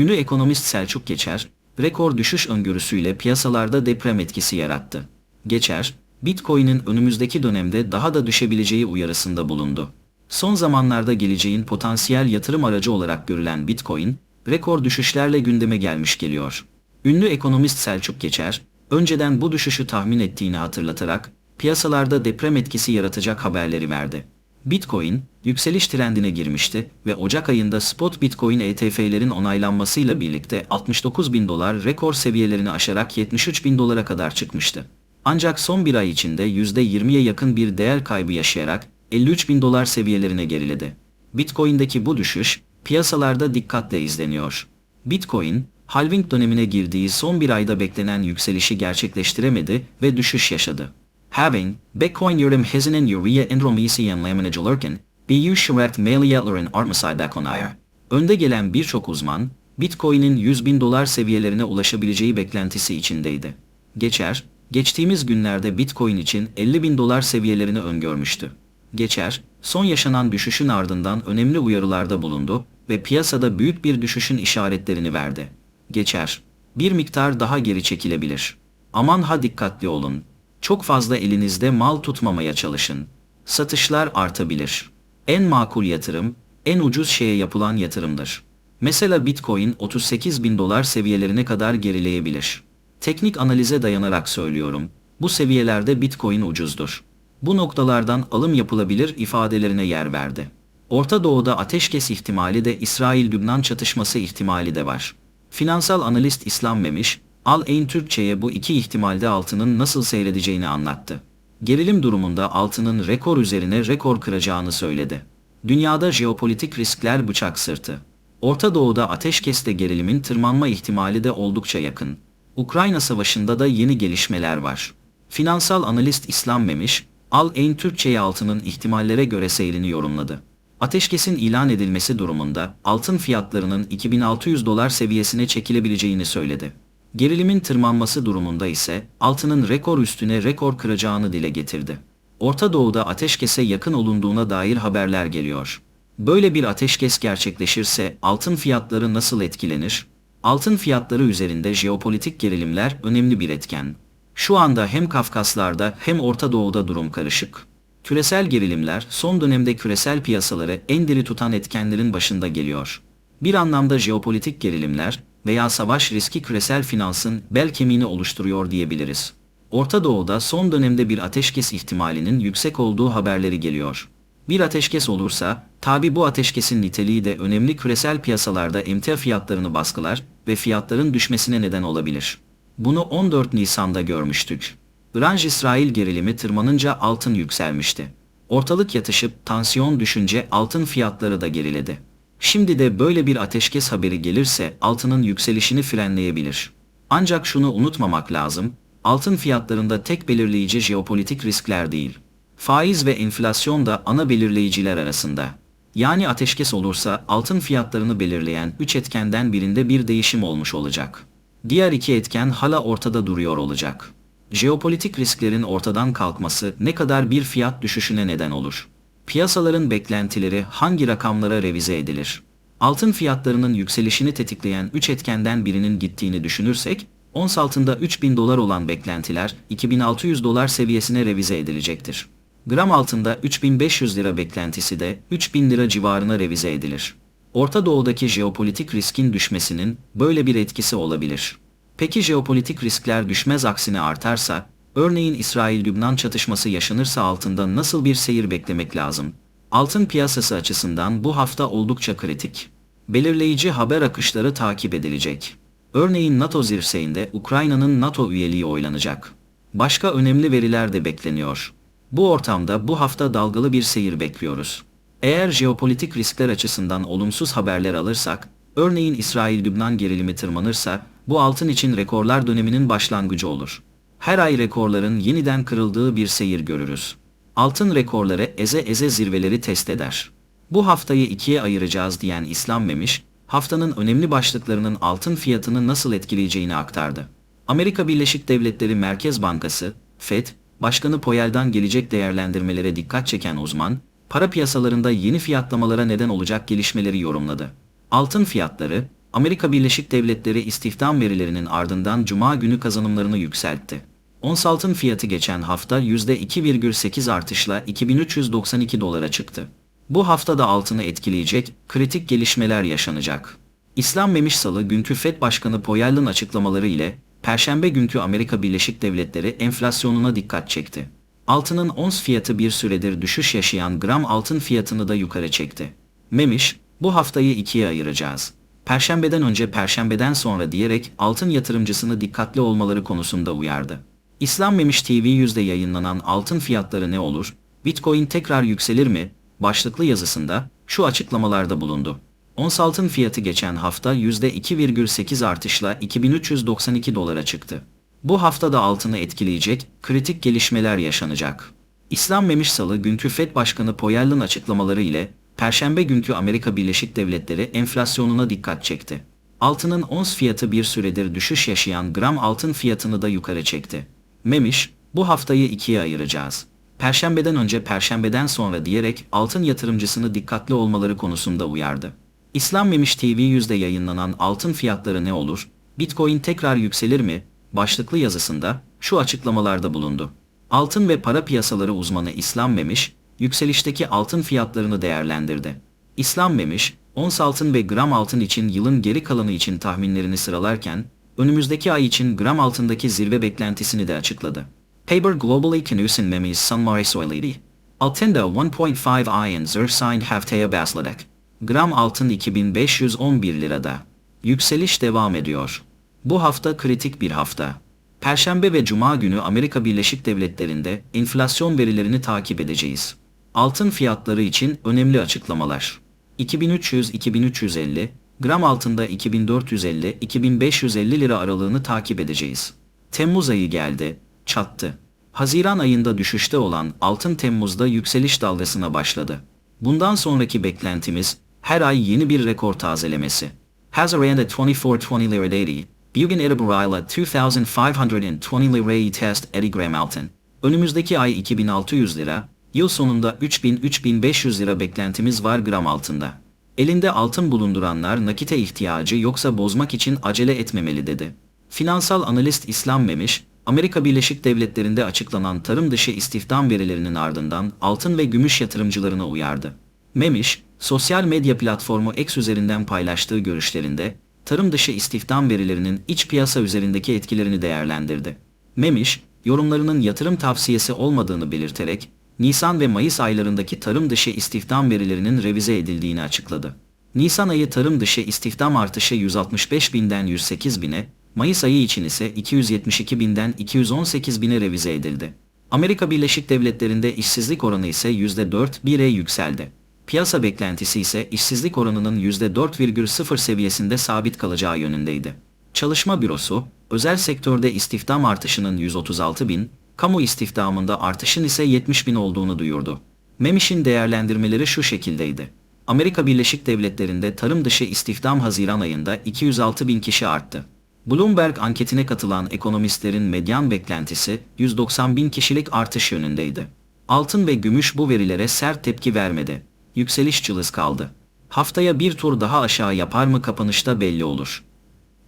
Ünlü ekonomist Selçuk Geçer, rekor düşüş öngörüsüyle piyasalarda deprem etkisi yarattı. Geçer, Bitcoin'in önümüzdeki dönemde daha da düşebileceği uyarısında bulundu. Son zamanlarda geleceğin potansiyel yatırım aracı olarak görülen Bitcoin, rekor düşüşlerle gündeme gelmiş geliyor. Ünlü ekonomist Selçuk Geçer, önceden bu düşüşü tahmin ettiğini hatırlatarak, piyasalarda deprem etkisi yaratacak haberleri verdi. Bitcoin, yükseliş trendine girmişti ve Ocak ayında spot Bitcoin ETF'lerin onaylanmasıyla birlikte 69 bin dolar rekor seviyelerini aşarak 73 bin dolara kadar çıkmıştı. Ancak son bir ay içinde %20'ye yakın bir değer kaybı yaşayarak 53 bin dolar seviyelerine geriledi. Bitcoin'deki bu düşüş, piyasalarda dikkatle izleniyor. Bitcoin, halving dönemine girdiği son bir ayda beklenen yükselişi gerçekleştiremedi ve düşüş yaşadı. Having, Bitcoin yorum hizinin yürüye endromisiyen laminacılırken, bir şirekt maliyetlerin artmasaydı bekleniyor. Önde gelen birçok uzman, Bitcoin'in 100 bin dolar seviyelerine ulaşabileceği beklentisi içindeydi. Geçer, geçtiğimiz günlerde Bitcoin için 50 bin dolar seviyelerini öngörmüştü. Geçer, son yaşanan düşüşün ardından önemli uyarılarda bulundu ve piyasada büyük bir düşüşün işaretlerini verdi. Geçer, bir miktar daha geri çekilebilir. Aman ha dikkatli olun. Çok fazla elinizde mal tutmamaya çalışın. Satışlar artabilir. En makul yatırım, en ucuz şeye yapılan yatırımdır. Mesela Bitcoin 38 bin dolar seviyelerine kadar gerileyebilir. Teknik analize dayanarak söylüyorum, bu seviyelerde Bitcoin ucuzdur. Bu noktalardan alım yapılabilir ifadelerine yer verdi. Orta Doğu'da ateşkes ihtimali de İsrail-Lübnan çatışması ihtimali de var. Finansal analist İslam Memiş, Al Ain Türkçe'ye bu iki ihtimalde altının nasıl seyredeceğini anlattı. Gerilim durumunda altının rekor üzerine rekor kıracağını söyledi. Dünyada jeopolitik riskler bıçak sırtı. Orta Doğu'da ateşkeste gerilimin tırmanma ihtimali de oldukça yakın. Ukrayna Savaşı'nda da yeni gelişmeler var. Finansal analist İslam Memiş, Al Ain Türkçe'ye altının ihtimallere göre seyrini yorumladı. Ateşkesin ilan edilmesi durumunda altın fiyatlarının 2600 dolar seviyesine çekilebileceğini söyledi. Gerilimin tırmanması durumunda ise altının rekor üstüne rekor kıracağını dile getirdi. Orta Doğu'da ateşkese yakın olunduğuna dair haberler geliyor. Böyle bir ateşkes gerçekleşirse altın fiyatları nasıl etkilenir? Altın fiyatları üzerinde jeopolitik gerilimler önemli bir etken. Şu anda hem Kafkaslar'da hem Orta Doğu'da durum karışık. Küresel gerilimler son dönemde küresel piyasaları en diri tutan etkenlerin başında geliyor. Bir anlamda jeopolitik gerilimler veya savaş riski küresel finansın bel kemiğini oluşturuyor diyebiliriz. Orta Doğu'da son dönemde bir ateşkes ihtimalinin yüksek olduğu haberleri geliyor. Bir ateşkes olursa, tabi bu ateşkesin niteliği de önemli küresel piyasalarda emtia fiyatlarını baskılar ve fiyatların düşmesine neden olabilir. Bunu 14 Nisan'da görmüştük. İran-İsrail gerilimi tırmanınca altın yükselmişti. Ortalık yatışıp tansiyon düşünce altın fiyatları da geriledi. Şimdi de böyle bir ateşkes haberi gelirse altının yükselişini frenleyebilir. Ancak şunu unutmamak lazım, altın fiyatlarında tek belirleyici jeopolitik riskler değil. Faiz ve enflasyon da ana belirleyiciler arasında. Yani ateşkes olursa altın fiyatlarını belirleyen 3 etkenden birinde bir değişim olmuş olacak. Diğer iki etken hala ortada duruyor olacak. Jeopolitik risklerin ortadan kalkması ne kadar bir fiyat düşüşüne neden olur? Piyasaların beklentileri hangi rakamlara revize edilir? Altın fiyatlarının yükselişini tetikleyen 3 etkenden birinin gittiğini düşünürsek, ons altında 3000 dolar olan beklentiler 2600 dolar seviyesine revize edilecektir. Gram altında 3500 lira beklentisi de 3000 lira civarına revize edilir. Orta Doğu'daki jeopolitik riskin düşmesinin böyle bir etkisi olabilir. Peki jeopolitik riskler düşmez aksine artarsa, örneğin İsrail-Lübnan çatışması yaşanırsa altında nasıl bir seyir beklemek lazım? Altın piyasası açısından bu hafta oldukça kritik. Belirleyici haber akışları takip edilecek. Örneğin NATO zirvesinde Ukrayna'nın NATO üyeliği oylanacak. Başka önemli veriler de bekleniyor. Bu ortamda bu hafta dalgalı bir seyir bekliyoruz. Eğer jeopolitik riskler açısından olumsuz haberler alırsak, örneğin İsrail-Lübnan gerilimi tırmanırsa, bu altın için rekorlar döneminin başlangıcı olur. Her ay rekorların yeniden kırıldığı bir seyir görürüz. Altın rekorları eze eze zirveleri test eder. Bu haftayı ikiye ayıracağız diyen İslam Memiş, haftanın önemli başlıklarının altın fiyatını nasıl etkileyeceğini aktardı. Amerika Birleşik Devletleri Merkez Bankası, FED, Başkanı Powell'dan gelecek değerlendirmelere dikkat çeken uzman, para piyasalarında yeni fiyatlamalara neden olacak gelişmeleri yorumladı. Altın fiyatları, Amerika Birleşik Devletleri istihdam verilerinin ardından Cuma günü kazanımlarını yükseltti. Ons altın fiyatı geçen hafta %2,8 artışla 2392 dolara çıktı. Bu haftada altını etkileyecek kritik gelişmeler yaşanacak. İslam Memiş Salı günkü FED Başkanı Powell'ın açıklamaları ile Perşembe günkü Amerika Birleşik Devletleri enflasyonuna dikkat çekti. Altının ons fiyatı bir süredir düşüş yaşayan gram altın fiyatını da yukarı çekti. Memiş, bu haftayı ikiye ayıracağız. Perşembeden önce perşembeden sonra diyerek altın yatırımcısını dikkatli olmaları konusunda uyardı. İslam Memiş TV yüzde yayınlanan altın fiyatları ne olur, Bitcoin tekrar yükselir mi, başlıklı yazısında şu açıklamalarda bulundu. Ons altın fiyatı geçen hafta %2,8 artışla 2392 dolara çıktı. Bu hafta da altını etkileyecek kritik gelişmeler yaşanacak. İslam Memiş Salı günkü FED Başkanı Powell'ın açıklamaları ile Perşembe günkü Amerika Birleşik Devletleri enflasyonuna dikkat çekti. Altının ons fiyatı bir süredir düşüş yaşayan gram altın fiyatını da yukarı çekti. Memiş, bu haftayı ikiye ayıracağız. Perşembeden önce perşembeden sonra diyerek altın yatırımcısını dikkatli olmaları konusunda uyardı. İslam Memiş TV yüzde yayınlanan altın fiyatları ne olur, Bitcoin tekrar yükselir mi, başlıklı yazısında şu açıklamalarda bulundu. Altın ve para piyasaları uzmanı İslam Memiş, yükselişteki altın fiyatlarını değerlendirdi. İslam Memiş, ons altın ve gram altın için yılın geri kalanı için tahminlerini sıralarken, önümüzdeki ay için gram altındaki zirve beklentisini de açıkladı. Haber Globally Kanusin Memis Sunmari Soylidi. Altında 1.5 ayın zırsign haftaya başladık. Gram altın 2511 lirada. Yükseliş devam ediyor. Bu hafta kritik bir hafta. Perşembe ve Cuma günü Amerika Birleşik Devletleri'nde enflasyon verilerini takip edeceğiz. Altın fiyatları için önemli açıklamalar. 2300-2350, gram altında 2450-2550 lira aralığını takip edeceğiz. Temmuz ayı geldi, çattı. Haziran ayında düşüşte olan altın Temmuz'da yükseliş dalgasına başladı. Bundan sonraki beklentimiz her ay yeni bir rekor tazelemesi. Haziran'da 2420 lira dedi. Bugün itibarıyla 2520 lirayı test edi gram altın. Önümüzdeki ay 2600 lira, yıl sonunda 3000-3500 lira beklentimiz var gram altında. Elinde altın bulunduranlar nakite ihtiyacı yoksa bozmak için acele etmemeli dedi. Finansal analist İslam Memiş, Amerika Birleşik Devletleri'nde açıklanan tarım dışı istihdam verilerinin ardından altın ve gümüş yatırımcılarına uyardı. Memiş, sosyal medya platformu X üzerinden paylaştığı görüşlerinde, tarım dışı istihdam verilerinin iç piyasa üzerindeki etkilerini değerlendirdi. Memiş, yorumlarının yatırım tavsiyesi olmadığını belirterek, Nisan ve Mayıs aylarındaki tarım dışı istihdam verilerinin revize edildiğini açıkladı. Nisan ayı tarım dışı istihdam artışı 165 binden 108 bine, Mayıs ayı için ise 272 binden 218 bine revize edildi. Amerika Birleşik Devletleri'nde işsizlik oranı ise %4,1'e yükseldi. Piyasa beklentisi ise işsizlik oranının %4,0 seviyesinde sabit kalacağı yönündeydi. Çalışma Bürosu, özel sektörde istihdam artışının 136 bin, kamu istihdamında artışın ise 70 bin olduğunu duyurdu. Memiş'in değerlendirmeleri şu şekildeydi. Amerika Birleşik Devletleri'nde tarım dışı istihdam Haziran ayında 206 bin kişi arttı. Bloomberg anketine katılan ekonomistlerin medyan beklentisi 190 bin kişilik artış yönündeydi. Altın ve gümüş bu verilere sert tepki vermedi. Yükseliş cılız kaldı. Haftaya bir tur daha aşağı yapar mı kapanışta belli olur.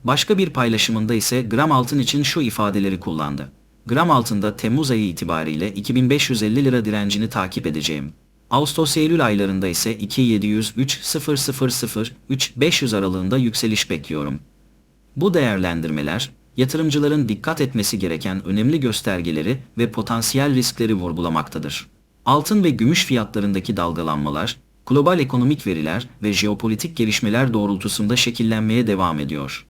Başka bir paylaşımında ise gram altın için şu ifadeleri kullandı. Gram altında Temmuz ayı itibariyle 2550 lira direncini takip edeceğim. Ağustos-Eylül aylarında ise 2700-3000-3500 aralığında yükseliş bekliyorum. Bu değerlendirmeler, yatırımcıların dikkat etmesi gereken önemli göstergeleri ve potansiyel riskleri vurgulamaktadır. Altın ve gümüş fiyatlarındaki dalgalanmalar, global ekonomik veriler ve jeopolitik gelişmeler doğrultusunda şekillenmeye devam ediyor.